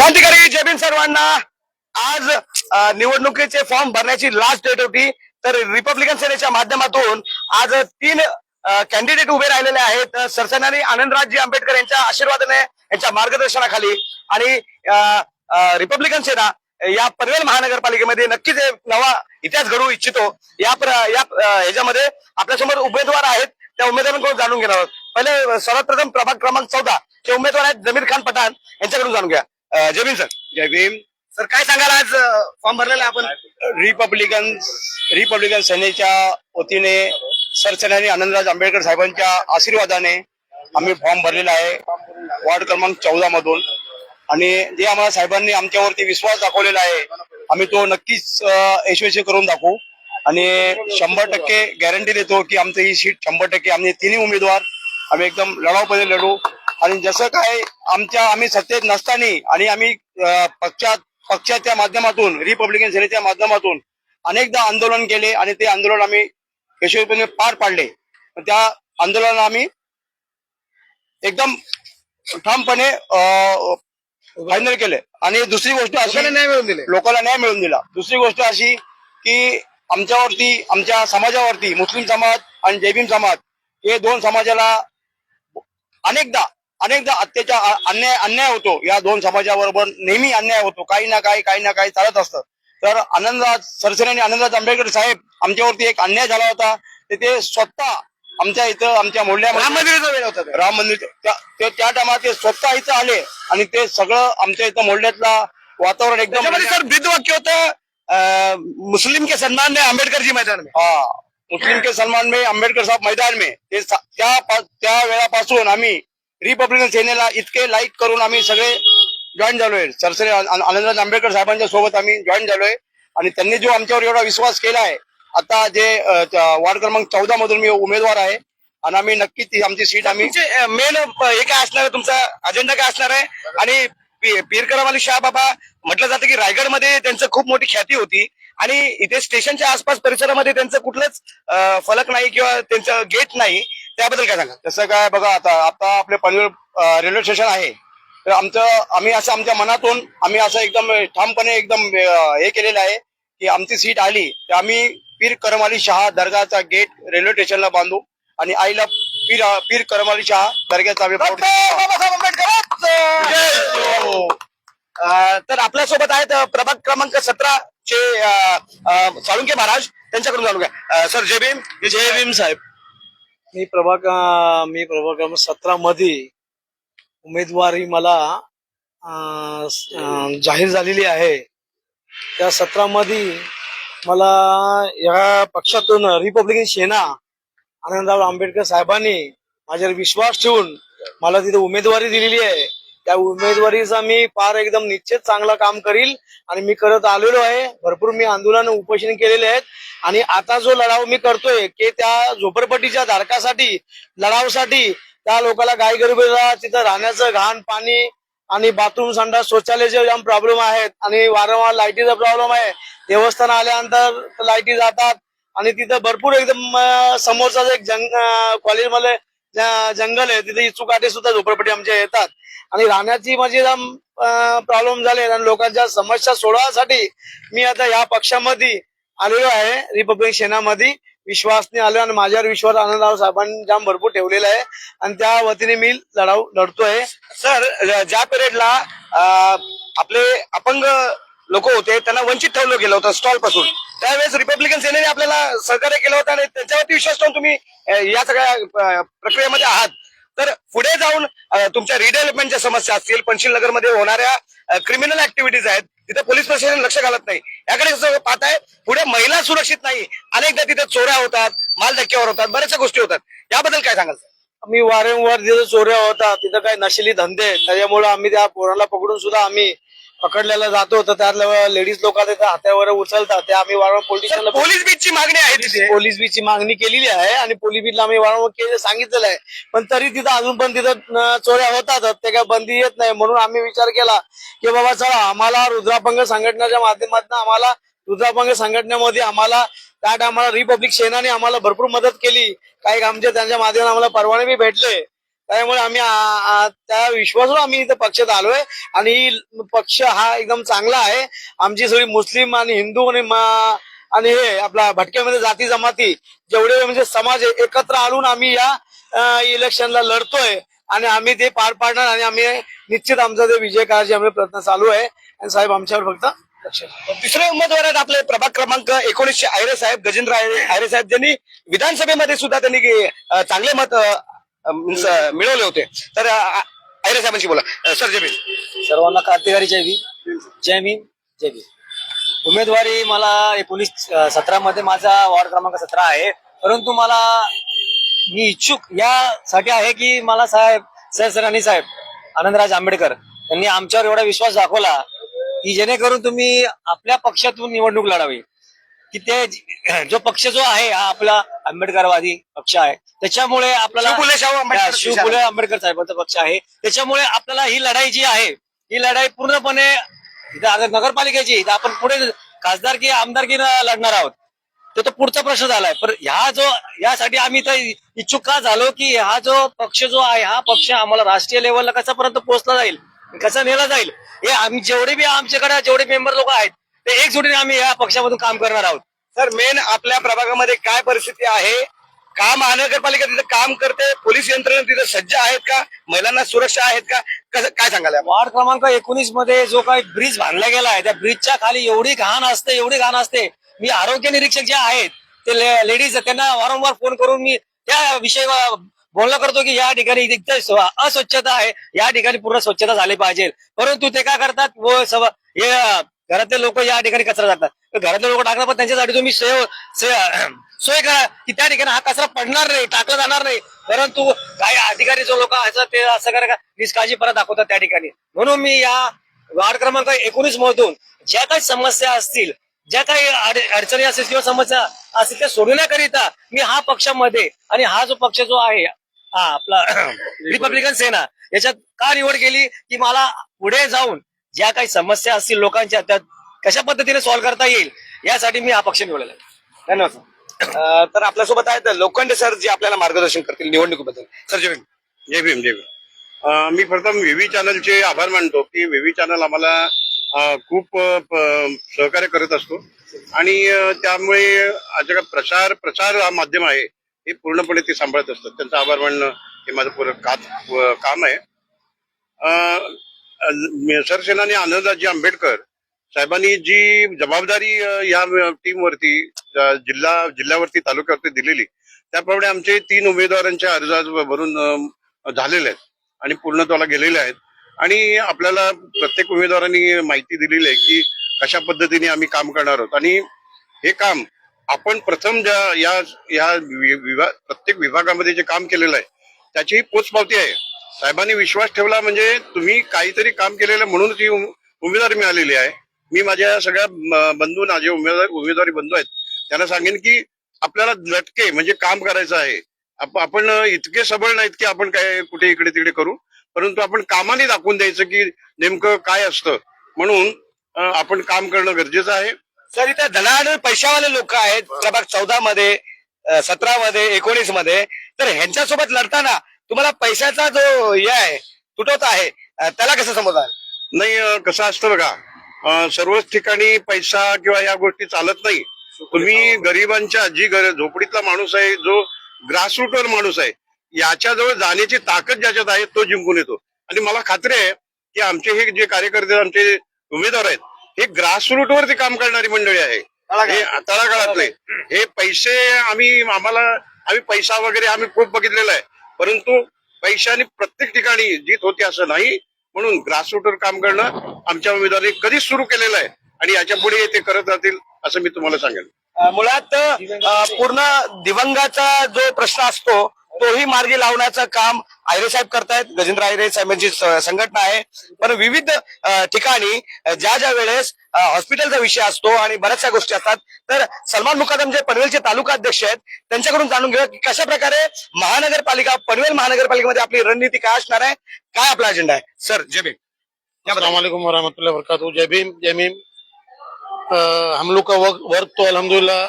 क्रांतिकारी जयबीन सर्वांना. आज निवडणुकीचे फॉर्म भरण्याची लास्ट डेट होती. तर रिपब्लिकन सेनेच्या माध्यमातून आज तीन कॅन्डिडेट उभे राहिलेले आहेत. सरसेनानी आनंदराजजी आंबेडकर यांच्या आशीर्वादाने यांच्या मार्गदर्शनाखाली. आणि रिपब्लिकन सेना या पनवेल महानगरपालिकेमध्ये नक्कीच नवा इतिहास घडवू इच्छितो. या ह्याच्यामध्ये आपल्यासमोर उमेदवार आहेत. त्या उमेदवारांकडून जाणून घेणार आहोत. पहिले सर्वात प्रथम प्रभाग क्रमांक चौदा. हे उमेदवार आहेत जमीर खान पठाण. यांच्याकडून जाणून घ्या. जय भीम सर. जय भीम. सर काय सांगाल आज फॉर्म भरलेला आपण? रिपब्लिकन रिपब्लिकन सेनेच्या वतीने सरसेनानी आनंदराज आंबेडकर साहेबांच्या आशीर्वादाने आम्ही फॉर्म भरलेला आहे. वार्ड क्रमांक चौदा मधून. आणि जे आम्हाला साहेबांनी आमच्यावरती विश्वास दाखवलेला आहे आम्ही तो नक्कीच यशस्वी करून दाखवू. आणि शंभर टक्के गॅरंटी देतो की आमचं ही सीट शंभर टक्के आम्ही तिन्ही उमेदवार आम्ही एकदम लढावपणे लढू. आणि जसं काय आमच्या आम्ही सत्तेत नसताना आणि आम्ही पक्षात पक्षाच्या माध्यमातून रिपब्लिकन सेनेच्या माध्यमातून अनेकदा आंदोलन केले आणि ते आंदोलन आम्ही यशस्वीपणे पार पाडले. त्या आंदोलनाला आम्ही एकदम ठामपणे फायनल केले. आणि दुसरी गोष्ट अशी न्याय मिळवून दिले. लोकांना न्याय मिळवून दिला. दुसरी गोष्ट अशी की आमच्यावरती आमच्या समाजावरती मुस्लिम समाज आणि जयभीम समाज हे दोन समाजाला अनेकदा अनेकदा अत्याचार अन्याय अन्याय होतो. या दोन समाजाबरोबर नेहमी अन्याय होतो. काही ना काही काही ना काही चालत असतं. तर आनंदराज सरसेनानी आनंदराज आंबेडकर साहेब आमच्यावरती एक अन्याय झाला होता. ते स्वतः आमच्या इथं आमच्या मोहल्ल्यामध्ये तो. राम मंदिर त्या ते- त्या टायमात ते स्वतः इथं आले आणि ते सगळं आमच्या इथं मोहल्ल्यातला वातावरण एकदम सर वाक्य होतं मुस्लिम के सन्मान में आंबेडकर जी मैदान में. हा. मुस्लिम के सलमान में आंबेडकर साहेब मैदान में. ते त्या वेळापासून आम्ही रिपब्लिकन सेनेला इतके लाईक करून आम्ही सगळे जॉईन झालोय. सरसरे आनंदराज आंबेडकर साहेबांच्या सोबत आम्ही जॉईन झालोय. आणि त्यांनी जो आमच्यावर एवढा विश्वास केला आहे आता जे वार्ड क्रमांक चौदा मधून मी उमेदवार आहे. आणि आम्ही नक्कीच ती आमची सीट आम्ही मेन हे काय असणार आहे? तुमचा अजेंडा काय असणार आहे? आणि पी- पीर करम अली शाह बाबा म्हटलं जातं की रायगडमध्ये त्यांचं खूप मोठी ख्याती होती. आणि इथे स्टेशनच्या आसपास परिसरामध्ये त्यांचं कुठलंच फलक नाही किंवा त्यांचं गेट नाही. त्याबद्दल काय सांगा तसं काय बघा आता आता आपले पनवेल रेल्वे स्टेशन आहे. तर आमचं आम्ही असं आमच्या मनातून आम्ही असं एकदम ठामपणे एकदम हे केलेलं आहे की आमची सीट आली तर आम्ही पीर करम अली शहा दर्गाचा गेट रेल्वे स्टेशनला बांधू आणि आईला पीर पीर करम अली शहा दर्ग्याचा हो. तर आपल्यासोबत आहेत प्रभाग क्रमांक सतरा चे साळुंके महाराज. त्यांच्याकडून घ्या. सर जय भीम. जय भीम साहेब. मी प्रभाग मी प्रभाग क्रमांक सतरा मध्ये उमेदवारी मला जाहीर झालेली आहे. त्या सत्रामध्ये मला या पक्षातून रिपब्लिकन सेना आनंदराव आंबेडकर साहेबांनी माझ्यावर विश्वास ठेवून मला तिथे उमेदवारी दिलेली आहे. त्या उमेदवारीचा मी फार एकदम निश्चित चांगलं काम करील आणि मी करत आलेलो आहे. भरपूर मी आंदोलन उपोषण केलेले आहेत. आणि आता जो लढाव मी करतोय की त्या झोपडपट्टीच्या धारकासाठी लढावसाठी त्या लोकांना गाय गरिबीला तिथं राहण्याचं घाण पाणी आणि बाथरूम संडास शौचालयाचे जाम प्रॉब्लेम आहेत. आणि वारंवार लाईटीचा प्रॉब्लेम आहे. देवस्थान आल्यानंतर लाईटी जातात. आणि तिथं भरपूर एकदम समोरचा एक जंग कॉलेजमध्ये जंगल आहे तिथे इचुकाटे सुद्धा झोपडपट्टी आमच्या येतात. आणि राहण्याची माझी प्रॉब्लेम झाले आणि लोकांच्या समस्या सोडवण्यासाठी मी आता या पक्षामध्ये आलेलो आहे. रिपब्लिक सेनामध्ये विश्वासने आलो आणि माझ्यावर विश्वास आनंदराव साहेबांनी जाम भरपूर ठेवलेला आहे. आणि त्या वतीने मी लढाऊ लढतोय. सर ज्या पिरियडला आपले अपंग लोक होते त्यांना वंचित ठेवलं गेलं होतं स्टॉलपासून. त्यावेळेस रिपब्लिकन सेनेने आपल्याला सहकार्य केलं होतं आणि त्यांच्यावरती विश्वास ठेवून तुम्ही या सगळ्या प्रक्रियेमध्ये आहात. तर पुढे जाऊन तुमच्या रिडेव्हलपमेंटच्या समस्या असतील पंचशील नगरमध्ये होणाऱ्या क्रिमिनल ऍक्टिव्हिटीज आहेत तिथे पोलीस प्रशासन लक्ष घालत नाही. याकडे पाहत पाहताय पुढे महिला सुरक्षित नाही. अनेकदा तिथे चोऱ्या होतात माल धक्क्यावर होतात बऱ्याचशा गोष्टी होतात. याबद्दल काय सांगाल मी वारंवार तिथं चोऱ्या होतात तिथं काही नशिली धंदे त्याच्यामुळे आम्ही त्या पोराला पकडून सुद्धा आम्ही पकडलेला जातो तर त्यातल्या लेडीज लोक हात्यावर उचलतात. ते आम्ही वारंवार पोलीस सर, पोलीस बीचची मागणी आहे तिथे. पोलीस बीची मागणी केलेली आहे आणि पोलीस बीचला आम्ही वारंवार केले सांगितलेलं आहे. पण तरी तिथं अजून पण तिथं चोऱ्या होतात ते काय बंदी येत नाही. म्हणून आम्ही विचार केला की बाबा चला आम्हाला रुद्रापंग संघटनेच्या माध्यमातून आम्हाला रुद्रापंग संघटनेमध्ये आम्हाला त्या टायमाला रिपब्लिक सेनाने आम्हाला भरपूर मदत केली. काही आमच्या त्यांच्या माध्यमातून आम्हाला परवाने बी भेटले. त्यामुळे आम्ही त्या विश्वासावर आम्ही इथं पक्षात आलोय आणि पक्ष हा एकदम चांगला आहे. आमची सगळी मुस्लिम आणि हिंदू आणि आणि हे आपला भटक्यामध्ये जाती जमाती जेवढे म्हणजे समाज एकत्र आणून आम्ही या इलेक्शनला लढतोय. आणि आम्ही ते पार पाडणार आणि आम्ही निश्चित आमचा ते विजय करायचे आम्ही प्रयत्न चालू आहे. आणि साहेब आमच्यावर फक्त दुसरे उमेदवार आहेत आपले प्रभाग क्रमांक एकोणीसशे आयरे साहेब गजेंद्र आयरे साहेब ज्यांनी विधानसभेमध्ये सुद्धा त्यांनी चांगले मत मिळवले होते. तर अ, आयरे साहेबांशी बोला. सर जमीन सर्वांना कार्तिकारी जय भीम. जय भीम जय भीम. उमेदवारी मला एकोणीस सतरा मध्ये माझा वॉर्ड क्रमांक सतरा आहे. परंतु मला मी इच्छुक यासाठी आहे की मला साहेब सहसराणी साहेब आनंदराज आंबेडकर यांनी आमच्यावर एवढा विश्वास दाखवला की जेणेकरून तुम्ही आपल्या पक्षातून निवडणूक लढावी. की ते ज- पक्ष जो आहे हा आपला आंबेडकरवादी पक्ष आहे. त्याच्यामुळे आपल्याला शाहू आंबेडकर हा, शिवफुले आंबेडकर साहेबांचा पक्ष आहे. त्याच्यामुळे आपल्याला ही लढाई जी आहे ही लढाई पूर्णपणे नगरपालिकेची इथं आपण पुढे खासदारकी आमदारकी लढणार आहोत. तो तो पुढचा प्रश्न झालाय. पण ह्या जो यासाठी आम्ही तर इच्छुक का झालो की हा जो पक्ष जो आहे हा पक्ष आम्हाला राष्ट्रीय लेवलला कसापर्यंत पोहोचला जाईल कसा नेला जाईल? हे आम्ही जेवढे बी आमच्याकडे जेवढे मेंबर लोक आहेत ते एकजुटीने आम्ही या पक्षामधून काम करणार आहोत. सर मेन आपल्या प्रभागामध्ये काय परिस्थिती आहे? का महानगरपालिका तिथं काम करते? पोलीस यंत्रणा तिथं सज्ज आहेत का? महिलांना सुरक्षा आहेत का? कसं काय सांगाल यावर? वार्ड क्रमांक एकोणीसमध्ये जो काही ब्रिज बांधला गेला आहे त्या ब्रिजच्या खाली एवढी घाण असते एवढी घाण असते. मी आरोग्य निरीक्षक जे आहेत ते लेडीज त्यांना वारंवार फोन करून मी त्या विषयी बोलणं करतो की या ठिकाणी अस्वच्छता आहे. या ठिकाणी पूर्ण स्वच्छता झाली पाहिजे. परंतु ते काय करतात? व घरातले लोक या ठिकाणी कचरा टाकतात. घरातले लोक टाकणार पण त्यांच्यासाठी तुम्ही सोय सोय- सोय करा की त्या ठिकाणी हा कचरा पडणार नाही टाकला जाणार नाही. परंतु काही अधिकारी जो लोक असतात ते असं करा निष्काळजीपणा दाखवतात त्या ठिकाणी. म्हणून मी या वार्ड क्रमांक एकोणीस मधून ज्या काही समस्या असतील ज्या काही अडचणी असतील किंवा समस्या असतील त्या सोडवण्याकरिता मी हा पक्षामध्ये आणि हा जो पक्ष जो आहे हा आपला रिपब्लिकन सेना याच्यात का निवड केली की मला पुढे जाऊन ज्या काही समस्या असतील लोकांच्या त्या कशा पद्धतीने सॉल्व्ह करता येईल यासाठी मी हा पक्ष निवडलेला आहे. धन्यवाद. सर. तर आपल्यासोबत आहेत लोखंडे सर जे आपल्याला मार्गदर्शन करतील निवडणुकीबद्दल. सर जमीन जय भीम जय भीम. मी प्रथम व्हीव्ही चॅनलचे आभार मानतो की व्हीव्ही चॅनल आम्हाला खूप सहकार्य करत असतो. आणि त्यामुळे आज का प्रसार प्रसार हा माध्यम आहे हे पूर्णपणे ते सांभाळत असतात. त्यांचा आभार मानणं हे माझं पूर्ण का- काम आहे. सरसेनानी आनंदाजी आंबेडकर साहेबांनी जी जबाबदारी या टीमवरती जिल्हा जिल्ह्यावरती तालुक्यावरती दिलेली त्याप्रमाणे आमचे तीन उमेदवारांच्या अर्ज आज भरून झालेले आहेत आणि पूर्णत्वाला गेलेले आहेत. आणि आपल्याला प्रत्येक उमेदवारांनी माहिती दिलेली आहे की कशा पद्धतीने आम्ही काम करणार आहोत. आणि हे काम आपण प्रथम ज्या या या विभाग प्रत्येक विभागामध्ये जे काम केलेलं आहे त्याची पोचपावती आहे. साहेबांनी विश्वास ठेवला म्हणजे तुम्ही काहीतरी काम केलेलं म्हणूनच ही उम- उमेदवारी मिळालेली आहे. मी माझ्या सगळ्या बंधूंना जे उमेदवार उमेदवारी बंधू आहेत त्यांना सांगेन की आपल्याला लटके म्हणजे काम करायचं आहे. आप- आपण इतके सबळ नाहीत की आपण काय कुठे इकडे तिकडे करू परंतु आपण कामाने दाखवून द्यायचं की नेमकं काय असतं. म्हणून आपण काम करणं गरजेचं आहे. सर इथे धनाड पैशावाले लोक आहेत. प्रभाग चौदा मध्ये सतरा मध्ये एकोणीसमध्ये तर ह्यांच्यासोबत लढताना तुम्हाला पैशाचा जो हे आहे तुटवता आहे त्याला कसं समजा नाही कसं असतं बघा सर्वच ठिकाणी पैसा किंवा या गोष्टी चालत नाही. तुम्ही गरिबांच्या जी गर- झोपडीतला माणूस आहे जो ग्रासरूटवर माणूस आहे याच्याजवळ जाण्याची ताकद ज्याच्यात आहे तो जिंकून येतो. आणि मला खात्री आहे की आमचे हे जे कार्यकर्ते आमचे उमेदवार आहेत हे ग्रासरूट वरती काम करणारी मंडळी आहे. हे तळागाळातले. हे पैसे आम्ही आम्हाला आम्ही पैसा वगैरे आम्ही खूप बघितलेला आहे. परंतु पैशाने प्रत्येक ठिकाणी जीत होते असं नाही. म्हणून ग्रासरूटवर काम करणं आमच्या उमेदवारांनी कधीच सुरू केलेलं आहे आणि याच्यापुढे ते करत राहतील असं मी तुम्हाला सांगेन. मुळात पूर्ण दिवंगाचा जो प्रश्न असतो तोही मार्गी लावण्याचं काम आयरे साहेब करतायत. गजेंद्र आयरे साहेबांची संघटना आहे. पण विविध ठिकाणी ज्या ज्या वेळेस हॉस्पिटलचा विषय असतो आणि बऱ्याचशा गोष्टी असतात तर सलमान मुकादम जे पनवेलचे तालुका अध्यक्ष आहेत त्यांच्याकडून जाणून घेऊया की कशा प्रकारे महानगरपालिका पनवेल महानगरपालिकेमध्ये आपली रणनीती काय असणार आहे काय आपला अजेंडा आहे? सर जय भीम. अस्सलाम वरहमतुल्लाहि वबरकातुहू. जय भीम जय भीम. हम लोग का वर्क, तो अल्हम्दुलिल्लाह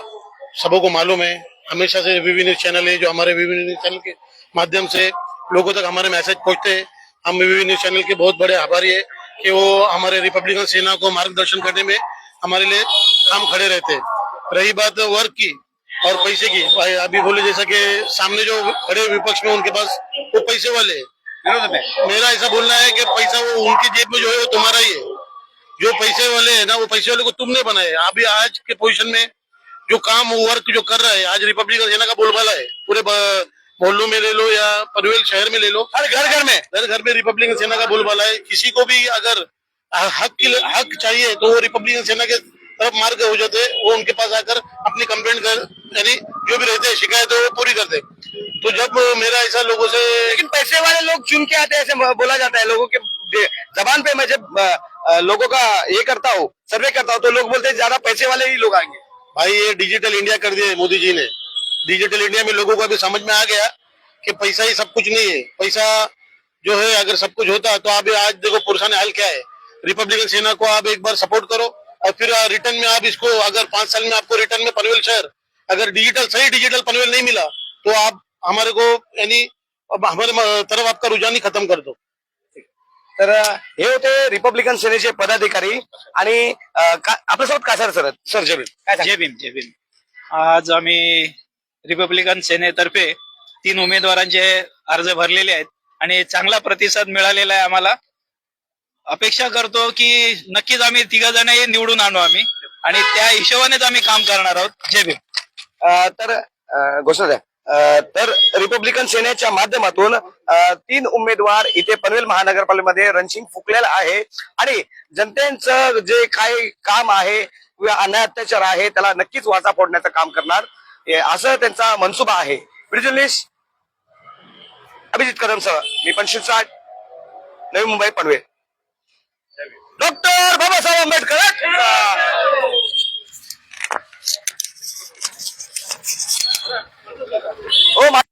सबों को मालूम है। हमेशा से वीवी न्यूज़ चैनल है जो हमारे विभिन्न चैनल के माध्यम से लोगों तक हमारे मैसेज पहुँचते हैं। हम वीवी न्यूज़ चैनल के बहुत बड़े आभारी है कि वो हमारे रिपब्लिकन सेना को मार्गदर्शन करने में हमारे लिए काम खड़े रहते हैं। रही बात वर्क की और पैसे की भाई अभी बोले जैसा कि सामने जो खड़े विपक्ष में उनके पास वो पैसे वाले मेरा ऐसा बोलना है कि पैसा वो उनकी जेब में जो है वो तुम्हारा ही है। जो पैसे वाले है ना वो पैसे वाले को तुमने बनाए अभी आज के पोजिशन में जो काम वर्क जो कर रहा है आज रिपब्लिकन सेना का बोलबाला है पूरे मोहल्लों में ले लो या पनवेल शहर में ले लो हर घर घर में। घर घर में रिपब्लिकन सेना का बोलबाला है। किसी को भी अगर हक के हक चाहिए तो वो रिपब्लिकन सेना के तरफ़ मार्ग हो जाते हैं वो उनके पास आकर अपनी कंप्लेंट कर यानी जो भी रहते हैं शिकायत है वो पूरी करते तो जब मेरा ऐसा लोगों से लेकिन पैसे वाले लोग चुन के आते हैं ऐसे बोला जाता है लोगों के जबान पे मैं जब लोगों का ये करता हूँ सर्वे करता हूँ तो लोग बोलते हैं ज़्यादा पैसे वाले ही लोग आएँगे। भाई ये डिजिटल इंडिया कर दिया मोदी जी ने। डिजिटल इंडिया में लोगों को अभी समझ में आ गया कि पैसा ही सब कुछ नहीं है। पैसा जो है अगर सब कुछ होता तो अभी आज देखो पुरुषा ने हाल क्या है। रिपब्लिकन सेना को आप एक बार सपोर्ट करो और फिर रिटर्न में आप इसको अगर पांच साल में आपको रिटर्न में पनवेल शहर अगर डिजिटल सही डिजिटल पनवेल नहीं मिला तो आप हमारे को यानी अब हमारे तरफ आपका रुझान ही खत्म कर दो। तर हे होते रिपब्लिकन सेनेचे पदाधिकारी आणि आपल्यासोबत कासार सर. सर जय भीम. काय सांगाल? जय भीम जय भीम आज आम्ही रिपब्लिकन सेनेतर्फे तीन उमेदवारांचे अर्ज भरलेले आहेत आणि चांगला प्रतिसाद मिळालेला आहे आम्हाला अपेक्षा करतो की नक्कीच आम्ही तिघ जणही निवडून आणू आम्ही आणि त्या हिशोबानेच आम्ही काम करणार आहोत जय भीम अ, तर घोषणा द्या तर रिपब्लिकन सेनेच्या माध्यमातून तीन उमेदवार इथे पनवेल महानगरपालिकेमध्ये रणशिंग फुकलेला आहे. आणि जनतेचं जे काही काम आहे किंवा अन्याय अत्याचार आहे त्याला नक्कीच वाचा फोडण्याचं काम करणार. असं त्यांचा मनसुबा आहे. अभिजित कदम सह. मी पण शिरसाट. नवी मुंबई पनवेल. डॉक्टर बाबासाहेब आंबेडकर. ओ मा-